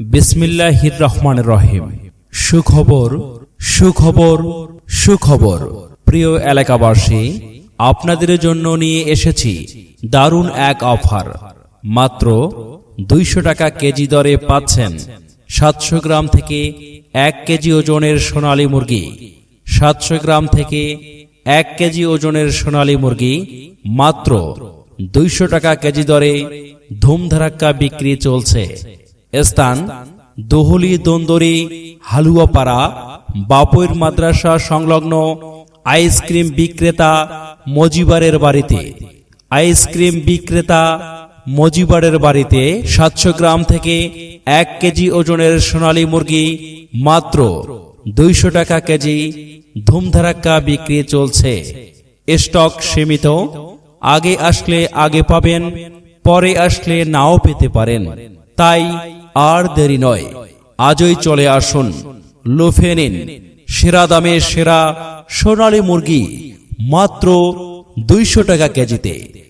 বিসমিল্লাহির রহমান রহিম। সুখবর সুখবর সুখবর। প্রিয় এলাকাবাসী, আপনাদের জন্য নিয়ে এসেছি দারুণ এক অফার। মাত্র দুইশো টাকা কেজি দরে পাচ্ছেন সাতশো গ্রাম থেকে এক কেজি ওজনের সোনালী মুরগি। সাতশো গ্রাম থেকে এক কেজি ওজনের সোনালী মুরগি মাত্র দুইশো টাকা কেজি দরে ধুমধারাক্কা বিক্রি চলছে। স্থান দোহলি দন্দরি হালুয়াপাড়া, বাপৈর মাদ্রাসা সংলগ্ন আইসক্রিম বিক্রেতা মজিবারের বাড়িতে। আইসক্রিম বিক্রেতা মজিবারের বাড়িতে সাতশো গ্রাম থেকে এক কেজি ওজনের সোনালী মুরগি মাত্র দুইশো টাকা কেজি ধুমধারাক্কা বিক্রি চলছে। স্টক সীমিত, আগে আসলে আগে পাবেন, পরে আসলে নাও পেতে পারেন। তাই আর দেরি নয়। আজই চলে আসুন লোফে নিন। সেরা দামে সেরা সোনালী মুরগি মাত্র দুইশো টাকা কেজিতে।